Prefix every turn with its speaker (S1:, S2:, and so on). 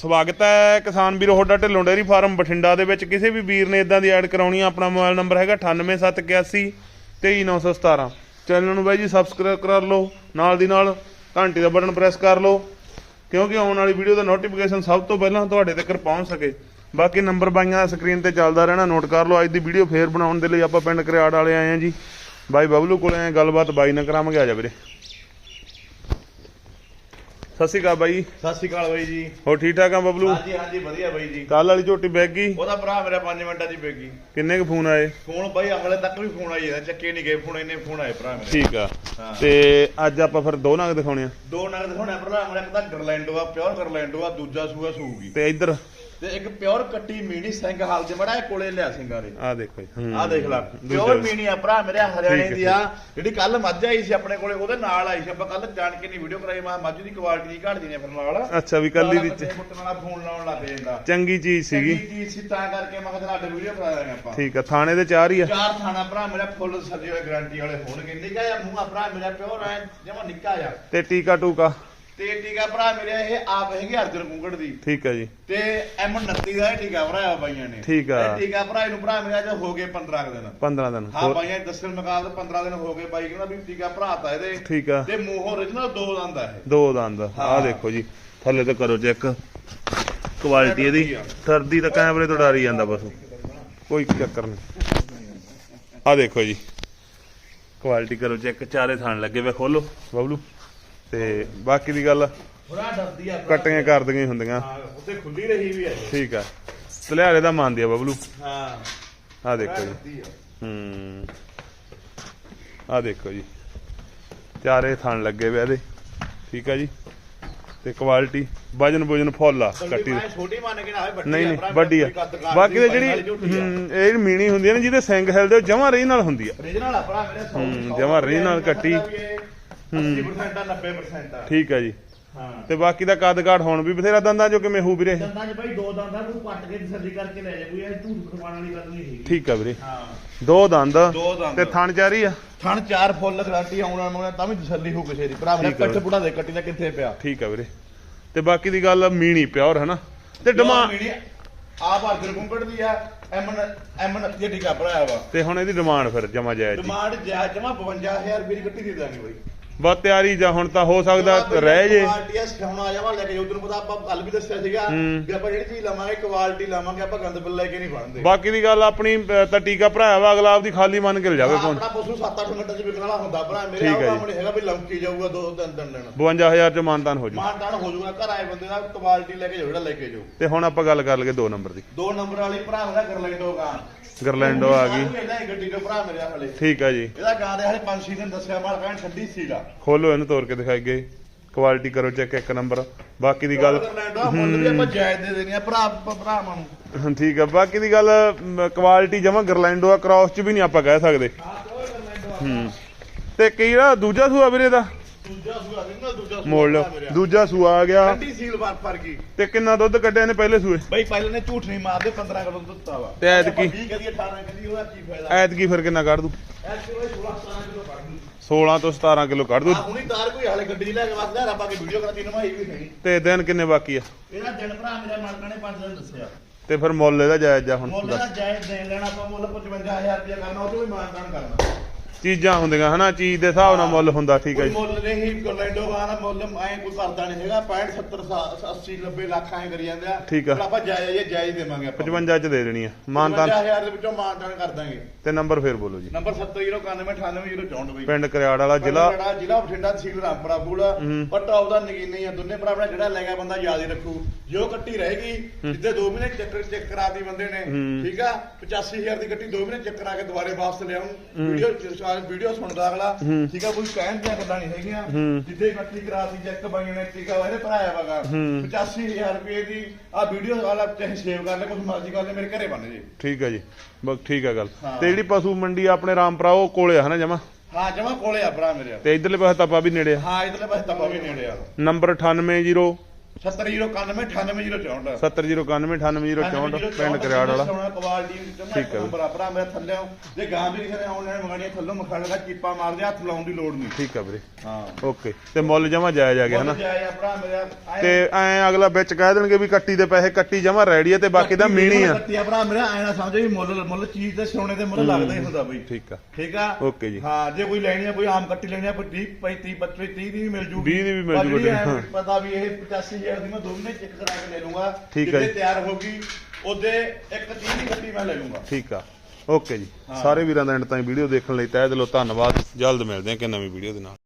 S1: ਸਵਾਗਤ ਹੈ ਕਿਸਾਨ ਵੀਰੋ, ਤੁਹਾਡਾ ਢਿੱਲੋਂ ਡੇਅਰੀ ਫਾਰਮ ਬਠਿੰਡਾ ਦੇ ਵਿੱਚ। ਕਿਸੇ ਵੀ ਵੀਰ ਨੇ ਇਦਾਂ ਦੀ ਐਡ ਕਰਾਉਣੀ ਆ, ਆਪਣਾ ਮੋਬਾਈਲ ਨੰਬਰ ਹੈਗਾ 98781 23917 ਚੈਨਲ ਨੂੰ ਬਾਈ ਜੀ ਸਬਸਕ੍ਰਾਈਬ ਕਰ ਲਓ, ਨਾਲ ਦੀ ਨਾਲ ਘੰਟੀ ਦਾ ਬਟਨ ਪ੍ਰੈਸ ਕਰ ਲਓ, ਕਿਉਂਕਿ ਆਉਣ ਵਾਲੀ ਵੀਡੀਓ ਦਾ ਨੋਟੀਫਿਕੇਸ਼ਨ ਸਭ ਤੋਂ ਪਹਿਲਾਂ ਤੁਹਾਡੇ ਤੱਕ ਪਹੁੰਚ ਸਕੇ। ਬਾਕੀ ਨੰਬਰ ਬਾਈਆਂ ਸਕਰੀਨ ਤੇ ਚੱਲਦਾ ਰਹਿਣਾ, ਨੋਟ ਕਰ ਲਓ, ਅੱਜ ਦੀ ਵੀਡੀਓ ਫੇਰ ਬਣਾਉਣ ਦੇ ਲਈ ਆਪਾਂ ਪਿੰਡ ਕਰਿਆੜ ਵਾਲੇ ਆਏ ਆ ਜੀ। ਬਾਈ ਬਬਲੂ ਕੋਲੇ ਆਏ ਗੱਲਬਾਤ ਬਾਈ ਨਾਲ ਕਰਾਵਾਂਗੇ, ਆ ਜਾ ਵੀਰੇ। ਸਤਿ ਸ਼੍ਰੀ ਅਕਾਲ ਬਾਈ।
S2: ਸਤਿ ਸ਼੍ਰੀ ਅਕਾਲ ਬਾਈ ਜੀ।
S1: ਹੋਰ ਠੀਕ ਠਾਕ ਆ ਬਬਲੂ?
S2: ਹਾਂਜੀ ਹਾਂਜੀ ਵਧੀਆ ਬਾਈ ਜੀ।
S1: ਕੱਲ ਵਾਲੀ ਝੋਟੀ ਬੈਗ ਗਈ।
S2: ਉਹਦਾ ਭਰਾ ਮੇਰਾ 5 ਮਿੰਟਾਂ ਦੀ ਬੇਗੀ
S1: ਕਿੰਨੇ ਕੁ ਫੋਨ ਆਏ?
S2: ਫੋਨ ਬਾਈ ਅਗਲੇ ਤੱਕ ਵੀ ਫੋਨ ਆਈ ਜਾਂਦਾ ਚੱਕੇ ਨਹੀਂ ਗਏ ਫੋਨ ਇੰਨੇ ਫੋਨ ਆਏ ਭਰਾ ਮੇਰੇ।
S1: ਠੀਕ ਆ।
S2: ਹਾਂ।
S1: ਤੇ ਅੱਜ ਆਪਾਂ ਫਿਰ ਦੋ ਨਗ ਦਿਖਾਉਣੇ ਆ।
S2: ਦੋ ਨਗ ਦਿਖਾਉਣਾ ਭਰਾ ਮੇਰਾ ਇੱਕ ਤਾਂ ਗਰਲੈਂਡੋ ਆ ਪਿਓਰ ਗਰਲੈਂਡੋ ਆ ਦੂਜਾ ਸੂਆ ਸੂਗੀ।
S1: ਤੇ ਇੱਧਰ
S2: ਤੇ ਇੱਕ ਪਿਓਰ ਕੱਟੀ ਮੀਣੀ ਸਿੰਘ ਹਾਲ ਦੇ ਮੜਾ ਕੋਲੇ ਲਿਆ ਸਿੰਘਾਂ ਦੇ।
S1: ਆ ਦੇਖੋ ਜੀ
S2: ਆ ਦੇਖ ਲੈ ਪਿਓਰ। ਮੀਣੀ ਆ ਭਰਾ ਮੇਰੇ ਹਰਿਆਣੇ ਦੀ ਆ ਜਿਹੜੀ ਕੱਲ ਮੱਝ ਆਈ ਸੀ ਆਪਣੇ ਕੋਲੇ ਉਹਦੇ ਨਾਲ ਆਈ ਸੀ। ਆਪਾਂ ਕੱਲ ਜਾਣ ਕੇ ਨਹੀਂ ਵੀਡੀਓ ਕਰਾਈ ਮੈਂ ਮੱਝ ਦੀ ਕੁਆਲਿਟੀ ਦੀ ਘੜ ਦੀ ਨੇ ਫਿਰ ਨਾਲ।
S1: ਅੱਛਾ ਵੀ ਕੱਲੀ ਦੀ
S2: ਨਾਲ ਫੋਨ ਲਾਉਣ ਲੱਗ ਜਾਂਦਾ।
S1: ਚੰਗੀ ਚੀਜ਼ ਸੀਗੀ।
S2: ਚੰਗੀ ਚੀਜ਼ ਸੀ ਤਾਂ ਕਰਕੇ ਮੈਂ ਕਿਹਾ ਤੁਹਾਡੇ ਵੀਡੀਓ ਕਰਾ ਦਾਂਗੇ ਆਪਾਂ।
S1: ਠੀਕ ਆ ਥਾਣੇ ਦੇ ਚਾਰ ਹੀ ਆ।
S2: ਚਾਰ ਥਾਣਾ ਭਰਾ ਮੇਰਾ ਫੁੱਲ ਸਜੇ ਹੋਏ ਗਾਰੰਟੀ ਵਾਲੇ ਹੋਣਗੇ। ਨਿੱਕਾ ਜਿਹਾ ਮੂੰਹ ਭਰਾ ਮੇਰਾ ਪਿਓਰ ਐ ਜਮਾ ਨਿੱਕਾ ਜਿਹਾ।
S1: ਤੇ ਟੀਕਾ ਟੂਕਾ
S2: ਤੇ ਟੀਕਾ ਭਰਾ ਮੇਰੇ ਇਹ ਆਪ ਹੈਗੇ ਅਰਜਨ ਕੁੰਗੜ ਦੀ।
S1: ਠੀਕ ਆ ਜੀ।
S2: ਤੇ ਐਮ 29 ਦਾ ਇਹ ਟੀਕਾ ਭਰਾਇਆ ਬਾਈਆਂ ਨੇ।
S1: ਠੀਕ ਆ।
S2: ਇਹ ਟੀਕਾ ਭਰਾ ਇਹਨੂੰ ਭਰਾ ਮੇਰਾ ਜੋ ਹੋ ਗਏ 15 ਕੁ ਦਿਨ।
S1: 15 ਦਿਨ।
S2: ਹਾਂ ਬਾਈਆਂ ਦੇ ਦੱਸਣ ਮੁਕਾਬਲੇ 15 ਦਿਨ ਹੋ ਗਏ ਬਾਈ ਕਹਿੰਦਾ ਵੀ ਟੀਕਾ ਭਰਾਤਾ ਇਹਦੇ।
S1: ਠੀਕ ਆ।
S2: ਤੇ ਮੂੰਹੋਂ origignal ਦੋ ਦੰਦ ਆ ਇਹ।
S1: ਦੋ ਦੰਦ। ਆ
S2: ਹਾਂ।
S1: ਦੇਖੋ ਜੀ ਥੱਲੇ ਤੇ ਕਰੋ ਚੈੱਕ। ਕੁਆਲਿਟੀ ਇਹਦੀ। ਸਰਦੀ ਤਾਂ ਕੈਮਰੇ ਤੋਂ ਡਰ ਹੀ ਜਾਂਦਾ ਬਸ। ਕੋਈ ਚੱਕਰ ਨਹੀਂ। ਆ ਦੇਖੋ ਜੀ। ਕੁਆਲਿਟੀ ਕਰੋ ਚੈੱਕ ਚਾਰੇ ਥਾਣ ਲੱਗੇ ਵੇ ਖੋਲੋ। ਬਬਲੂ। ਤੇ ਬਾਕੀ ਦੀ ਗੱਲ
S2: ਡਰਦੀ ਆ ਭਰਾ।
S1: ਕਟੀਆਂ ਕਰ ਦੀਆਂ ਹੁੰਦੀਆਂ।
S2: ਹਾਂ ਉੱਤੇ ਖੁੱਲੀ ਰਹੀ ਵੀ ਹੈ।
S1: ਠੀਕ ਆ। ਤਲਿਆਰੇ ਦਾ ਮੰਨਦੀ ਆ ਬਬਲੂ।
S2: ਹਾਂ।
S1: ਆ ਦੇਖੋ ਜੀ।
S2: ਆ।
S1: ਹੂੰ। ਆ ਦੇਖੋ ਜੀ। ਚਾਰੇ ਥਣ ਲੱਗੇ ਵੇ ਇਹਦੇ। ਠੀਕ ਆ ਜੀ। ਤੇ ਕੁਆਲਿਟੀ ਵਜਨ ਵਜਨ ਫੁੱਲ ਆ ਕੱਟੀ
S2: ਛੋਟੀ ਮੰਨ ਕੇ ਨਾ ਆਵੇ ਵੱਡੀ
S1: ਨਹੀਂ ਵੱਡੀ ਆ। ਬਾਕੀ
S2: ਦੀ
S1: ਜਿਹੜੀ
S2: ਆ।
S1: ਇਹ ਮੀਣੀ ਹੁੰਦੀ ਹੈ ਨਾ ਜਿਹਦੇ ਸਿੰਘ ਹਿਲਦੇ ਉਹ ਜਮਾਂ ਰਹੀ ਨਾਲ ਹੁੰਦੀ ਆ।
S2: original ਆ ਭਰਾ ਮੇਰੇ 100
S1: ਹੂੰ, ਜਮਾਂ ਰੀਝ ਨਾਲ ਕੱਟੀ।
S2: 80% ਆ 90% ਆ।
S1: ਠੀਕ ਆ ਜੀ।
S2: ਹਾਂ।
S1: ਤੇ ਬਾਕੀ ਦਾ ਕੱਦ ਕਾਠ ਹੁਣ ਵੀ ਬਥੇਰਾ ਦੰਦਾਂ ਜੋ ਕਿਵੇਂ ਹੂ ਵੀਰੇ?
S2: ਦੰਦਾਂ 'ਚ ਭਾਈ ਦੋ ਦੰਦਾਂ ਨੂੰ ਕੱਟ ਕੇ ਤਸੱਲੀ ਕਰਕੇ ਲੈ ਜਾ ਕੋਈ ਇਹ ਝੂਠ ਖਵਾਉਣ ਵਾਲੀ ਗੱਲ ਨਹੀਂ ਹੈਗੀ।
S1: ਠੀਕ ਆ ਵੀਰੇ।
S2: ਹਾਂ।
S1: ਦੋ ਦੰਦ।
S2: ਦੋ ਦੰਦ।
S1: ਤੇ ਥਣ ਚਾਰੀ ਆ?
S2: ਥਣ ਚਾਰ ਫੁੱਲ ਗਰੰਟੀ ਆਉਣ ਵਾਲਾ ਤਾਂ ਵੀ ਤਸੱਲੀ ਹੋ ਕਿਸੇ ਦੀ। ਭਰਾ ਮੇਰਾ
S1: ਠੀਕ ਆ
S2: ਪਿੱਠ ਪੁੜਾ ਦੇ ਕੱਟੀ ਦਾ ਕਿੱਥੇ ਪਿਆ?
S1: ਠੀਕ ਆ ਵੀਰੇ। ਤੇ ਬਾਕੀ ਦੀ ਗੱਲ ਮੀਣੀ ਪਿਓਰ ਹੈ ਨਾ ਤੇ ਡਮਾ
S2: ਆਪ ਅਰਜਨ ਕੁੰਕੜ ਦੀ ਆ ਐਮ ਐਮ ਨੱਤੀ ਟਿਕਾ ਭਰਾਇਆ ਵਾ।
S1: ਤੇ ਹੁਣ ਇਹਦੀ ਡਿਮਾਂਡ ਫਿਰ ਜਮਾ ਜਾਇਜ਼ ਜੀ।
S2: ਡਿਮਾਂਡ ਜਾ ਜਮਾ 52000 ਰੁਪਏ ਦੀ ਕੱਟੀ ਦੇ ਦਾਂਗੇ ਬਾਈ।
S1: ਬਸ ਤਿਆਰੀ ਜਾਂ ਹੁਣ ਤਾਂ ਹੋ ਸਕਦਾ ਰਹਿ ਜੇ।
S2: ਕੁਆਲਿਟੀ ਸਿਖਾਉਣਾ ਆ ਜਾਵਾ ਲੈ ਕੇ ਉਧਰ ਪਤਾ ਆਪਾਂ ਕੱਲ ਵੀ ਦੱਸਿਆ ਸੀਗਾ
S1: ਹੂੰ।
S2: ਕਿ ਆਪਾਂ ਜਿਹੜੀ ਚੀਜ਼ ਲਵਾਂਗੇ ਕੁਆਲਿਟੀ ਲਵਾਂਗੇ ਆਪਾਂ ਗੰਦ ਬਿੱਲ ਲੈ ਕੇ ਨਹੀਂ ਫੜਦੇ
S1: ਬਾਕੀ ਦੀ ਗੱਲ ਆਪਣੀ ਤਾਂ ਟੀਕਾ ਭਰਾਇਆ ਵਾ ਅਗਲਾ ਆਪਦੀ ਖਾਲੀ ਮੰਨ ਕੇ ਲਿਜਾਵੇ ਪਹੁੰਚ
S2: ਆਪਣਾ ਪਸ਼ੂ 7-8 ਮਿੰਟਾਂ ਚ ਵਿਕਣ ਵਾਲਾ ਹੁੰਦਾ ਭਰਾ ਮੇਰੇ
S1: ਠੀਕ ਹੈ
S2: ਆਹ
S1: ਜੀ।
S2: ਕੰਮ ਨਹੀਂ ਹੈਗਾ ਵੀ ਲੰਕੀ ਜਾਊਗਾ ਦੋ ਤਿੰਨ ਦਿਨ ਲੈਣਾ
S1: 52000 ਚ ਮਾਨਤਾਨ ਹੋ ਜੂ।
S2: ਮਾਨਦਾਨ ਹੋ ਜਾਊਗਾ ਘਰ ਆਏ ਬੰਦੇ ਦਾ ਕੁਆਲਿਟੀ ਲੈ ਕੇ ਜਾਓ ਜਿਹੜਾ ਲੈ ਕੇ ਜਾਓ।
S1: ਤੇ ਹੁਣ ਆਪਾਂ ਗੱਲ ਕਰ ਲਈਏ ਦੋ ਨੰਬਰ ਦੀ।
S2: ਦੋ ਨੰਬਰ ਵਾਲੀ ਭਰਾ ਮੇਰਾ ਗਰਲੈਂਡੋ ਗਾਂ।
S1: ਗਰਲੈਂਡੋ ਆ ਗਈ।
S2: ਇਹਦਾ ਗੱਡੀ ਦੇ ਭਰਾ ਮੇਰੇ ਹਲੇ।
S1: ਠੀਕ ਆ ਜੀ।
S2: ਇਹਦਾ ਗਾਂ ਦੇ ਹਲੇ 5-6 ਦਿਨ ਦੱਸਿਆ ਮਾਲ ਕਹਿਣ ਛੱਡੀ ਸੀਗਾ।
S1: ਖੋਲੋ ਇਹਨੂੰ ਤੋੜ ਕੇ ਦਿਖਾਈ ਗਏ ਕੁਆਲਿਟੀ ਕਰੋ ਚੈੱਕ ਇੱਕ ਨੰਬਰ ਬਾਕੀ ਦੀ ਗੱਲ
S2: ਗਰਲੈਂਡੋ ਮੁੱਲ ਵੀ ਆਪਾਂ ਜਾਇਜ਼ ਦੇ ਦੇਣੀ ਆ ਭਰਾ ਭਰਾਵਾਂ ਨੂੰ।
S1: ਹਾਂ, ਠੀਕ ਆ। ਬਾਕੀ ਦੀ ਗੱਲ ਕੁਆਲਿਟੀ ਜਮਾ ਗਰਲੈਂਡੋ ਆ ਕ੍ਰਾਸ ਚ ਵੀ ਨਹੀਂ ਆਪਾਂ ਕਹਿ ਸਕਦੇ।
S2: ਹਾਂ
S1: ਤੇ ਕੀ ਆ ਦੂਜਾ ਸੂਆ ਵੀਰੇ ਦਾ
S2: ਦੂਜਾ ਸੂਆ ਨਾ ਦੂਜਾ
S1: ਮੋੜ। ਦੂਜਾ ਆ ਗਿਆ।
S2: ਠੰਡੀ ਸੀਲ ਵਾਰ ਫਰ ਗਈ
S1: ਤੇ ਕਿੰਨਾ ਦੁੱਧ ਕੱਢਿਆ ਨੇ ਪਹਿਲੇ ਸੂਏ?
S2: ਬਈ ਪਹਿਲੇ ਨੇ ਝੂਠ ਨਹੀਂ ਮਾਰਦੇ 15 ਕਿਲੋ ਦੁੱਧ ਦਿੱਤਾ ਵਾ।
S1: ਤੇ ਐਤਕੀ?
S2: 20 ਕਦੀ 18 ਕਦੀ ਉਹਦਾ ਕੀ ਫਾਇਦਾ?
S1: ਐਤਕੀ ਫਿਰ ਕਿੰਨਾ ਕੱਢ ਦੂ
S2: ਐਤਕੀ ਬਈ 16 17 ਕਿਲੋ
S1: 16 ਤੋਂ 17 ਕਿਲੋ ਕੱਢ ਦੂ।
S2: ਆ ਹੁਣੀ ਤਾਰ ਕੋਈ ਹਾਲੇ ਗੱਡੀ 'ਚ ਲੈ ਕੇ ਵਸਦਾ ਰੱਬਾ ਕੇ ਵੀਡੀਓ ਕਰਾ ਤਿੰਨ ਮਾਈ ਵੀ ਨਹੀਂ
S1: ਤੇ ਦਿਨ ਕਿੰਨੇ ਬਾਕੀ ਆ?
S2: ਇਹਦਾ ਦਿਨ ਭਰਾ ਮੇਰਾ ਮਾਲਕਾਂ ਨੇ 5 ਦਿਨ ਦੱਸਿਆ।
S1: ਤੇ ਫਿਰ ਮੁੱਲ ਇਹਦਾ ਜਾਇਜ਼ ਜਾ ਹੁਣ
S2: ਮੁੱਲ ਦਾ ਜਾਇਜ਼ ਦੇਣ ਲੈਣਾ ਆਪਾਂ ਮੁੱਲ 55000 ਰੁਪਏ ਕਰਨਾ ਉਹ ਤੋਂ ਵੀ ਮਾਨਦਾਨ ਕਰਨਾ।
S1: ਚੀਜ਼ਾਂ ਹੁੰਦੀਆਂ ਹਨਾ? ਚੀਜ਼ ਦੇ ਹਿਸਾਬ ਨਾਲ ਮੁੱਲ ਹੁੰਦਾ ਠੀਕ ਹੈ
S2: ਕੋਈ
S1: ਜੀ।
S2: ਮੁੱਲ ਨਹੀਂ ਗੋਲੈਂਡੋ ਗਾਣਾ ਮੁੱਲ ਐ ਕੋਈ ਕਰਦਾ ਨਹੀਂ ਹੈਗਾ। 65 70 80 90 ਲੱਖ ਐ ਕਰੀ ਜਾਂਦੇ ਆ।
S1: ਠੀਕ ਆ।
S2: ਪਰ ਆਪਾਂ ਜਾਇਜ਼ ਇਹ ਜਾਇਜ਼ ਦੇਵਾਂਗੇ ਆਪਾਂ।
S1: 55 ਚ ਦੇ ਦੇਣੀ ਆ। ਮਾਨਤਾਨ
S2: 55000 ਦੇ ਵਿੱਚੋਂ ਮਾਨਦਾਨ ਕਰ ਦਾਂਗੇ।
S1: ਤੇ ਨੰਬਰ ਫੇਰ ਬੋਲੋ ਜੀ।
S2: ਨੰਬਰ 7091988064 ਬਈ।
S1: ਪਿੰਡ ਕਰਿਆੜ ਵਾਲਾ ਜ਼ਿਲ੍ਹਾ।
S2: ਜ਼ਿਲ੍ਹਾ ਜ਼ਿਲ੍ਹਾ ਬਠਿੰਡਾ ਤਹਿਸੀਲ ਰਾਮਪੁਰਾ ਬੂਲ।
S1: ਹੂੰ।
S2: ਪਰ ਟੌਪ ਦਾ ਨਗੀਨੀ ਆ ਦੋਨੇ ਭਰਾ ਆਪਣਾ ਜਿਹੜਾ ਲੈ ਗਿਆ ਬੰਦਾ ਯਾਦ ਹੀ ਰੱਖੂ। ਜੋ ਕੱਟੀ ਰਹੇਗੀ ਜਿੱਦੇ 2 ਮਹੀਨੇ ਚੱਕਰ ਚੈੱਕ ਕਰਾਤੀ ਬੰਦੇ ਨੇ
S1: ਹੂੰ।
S2: ਠੀਕ ਆ? 85000 ਦੀ ਗੱਟੀ 2 ਮਹੀਨੇ ਚੱਕਰ ਆ ਕੇ ਦੁਬਾਰੇ ਵਾਪਸ ਲਿਆਉਂ ਵੀਡੀਓ ਵੀਡੀਓ ਸੁਣਦਾ ਅਗਲਾ। ਠੀਕ ਆ ਕੋਈ ਕਹਿਣ ਦੀਆਂ ਗੱਲਾਂ ਨਹੀਂ ਹੈਗੀਆਂ। ਜਿੱਦੇ ਕੱਟੀ ਕਰਾਤੀ ਚੈੱਕ ਬਾਈਆਂ ਨੇ ਟੀਕਾ ਇਹਦੇ ਭਰਾਇਆ ਵਗਾ।
S1: ਹੂੰ।
S2: 85000 ਰੁਪਏ ਦੀ ਆ ਵੀਡੀਓ ਵਾਲਾ ਚਾਹੇ ਸੇਵ ਕਰ ਲੈ ਕੁਝ ਮਰਜ਼ੀ ਕਰ ਲੈ ਮੇਰੇ ਘਰੇ ਬਣ ਜੇ।
S1: ਠੀਕ ਹੈ ਜੀ। ਬਸ ਠੀਕ ਹੈ ਗੱਲ। ਤੇ ਜਿਹੜੀ ਪਸ਼ੂ ਮੰਡੀ ਆ ਆਪਣੇ ਰਾਮਪੁਰਾ ਉਹ ਕੋਲੇ ਆ ਹਨਾ ਜਮਾ?
S2: ਹਾਂ ਜਮਾ ਕੋਲੇ ਆ ਭਰਾ ਮੇਰੇ।
S1: ਤੇ ਇਧਰਲੇ ਪਾਸੇ ਤਪਾ ਵੀ ਨੇੜੇ ਆ।
S2: ਹਾਂ ਇਧਰਲੇ ਪਾਸੇ ਤਪਾ ਵੀ ਨੇੜੇ ਆ।
S1: ਨੰਬਰ 98
S2: 7091 98064
S1: 70091988064 ਪਿੰਡ ਕਰਿਆੜ ਵਾਲਾ।
S2: ਕੁਆਲਿਟੀ
S1: ਠੀਕ
S2: ਠੀਕ
S1: ਹੈ।
S2: ਹੈ ਬਰਾਬਰ ਆ ਮੇਰੇ ਥੱਲੇ ਜੇ ਗਾਂ ਵੀ ਕਿਸੇ ਨੇ ਆਨਲਾਈਨ ਮੰਗਾਣੀ ਹੈ, ਥੱਲੋਂ ਮਖਾ ਲਗਾ ਚੀਪਾ ਮਾਰਦੇ ਹੱਥ ਲਾਉਣ ਦੀ ਲੋੜ ਨਹੀਂ।
S1: ਠੀਕ ਆ ਵੀਰੇ।
S2: ਹਾਂ।
S1: ਓਕੇ ਤੇ ਮੁੱਲ ਜਮਾ ਜਾਇਜ਼ ਆ ਗਿਆ ਹਨਾ?
S2: ਜਾਇਆ ਆ ਭਰਾ ਮੇਰਾ ਐਂ-
S1: ਤੇ ਐ ਅਗਲਾ ਵਿੱਚ ਕਹਿ ਦੇਣਗੇ ਵੀ ਕੱਟੀ ਦੇ ਪੈਸੇ ਕੱਟੀ ਜਮਾ ਰੈਡੀ ਆ ਤੇ ਬਾਕੀ ਦਾ ਮੀਣੀ ਆ।
S2: ਕੱਟਿਆ ਭਰਾ ਮੇਰਾ ਐ ਨਾ ਸਮਝੋ ਵੀ ਮੁੱਲ ਮੁੱਲ ਚੀਜ਼ ਤੇ ਸੋਨੇ ਦੇ ਮੁੱਲ ਲੱਗਦਾ ਹੀ ਹੁੰਦਾ ਬਈ।
S1: ਠੀਕ ਆ।
S2: ਠੀਕ ਆ?
S1: ਓਕੇ ਜੀ।
S2: ਹਾਂ ਜੇ ਕੋਈ ਲੈਣੀ ਆ ਕੋਈ ਆਮ ਕੱਟੀ ਲੈਣੀ ਆ ਕੋਈ 30 35 25 30 ਦੀ ਵੀ ਮਿਲ ਜੂਗੀ।
S1: 20 ਦੀ ਵੀ ਮਿਲ
S2: ਪਰ
S1: ਜੂ
S2: ਜਿਹੜੀ
S1: ਵੱਡੀ,
S2: ਐਂ
S1: ਹਾਂ।
S2: ਪਤਾ ਵੀ ਇਹ 85000 ਦੀ ਮੈਂ ਦੋ ਮਹੀਨੇ ਚੈੱਕ ਕਰਾ ਕੇ ਲੈ ਲੂੰਗਾ
S1: ਠੀਕ ਜੀ।
S2: ਤਿਆਰ ਹੋਗੀ ਉਹਦੇ ਇੱਕ 30 ਦੀ ਕੱਟੀ ਮੈਂ ਲੈ ਲੂੰਗਾ।
S1: ਠੀਕ ਆ। ਓਕੇ ਜੀ। ਸਾਰੇ ਵੀਰਾਂ ਦਾ ਐਂਡ ਤਾਈਂ ਵੀਡੀਓ ਦੇਖਣ ਲਈ ਤਹਿ ਦਿਲੋਂ ਧੰਨਵਾਦ। ਜਲਦ ਮਿਲਦੇ ਹਾਂ ਕਿ ਨਵੀਂ ਵੀਡੀਓ ਦੇ ਨਾਲ।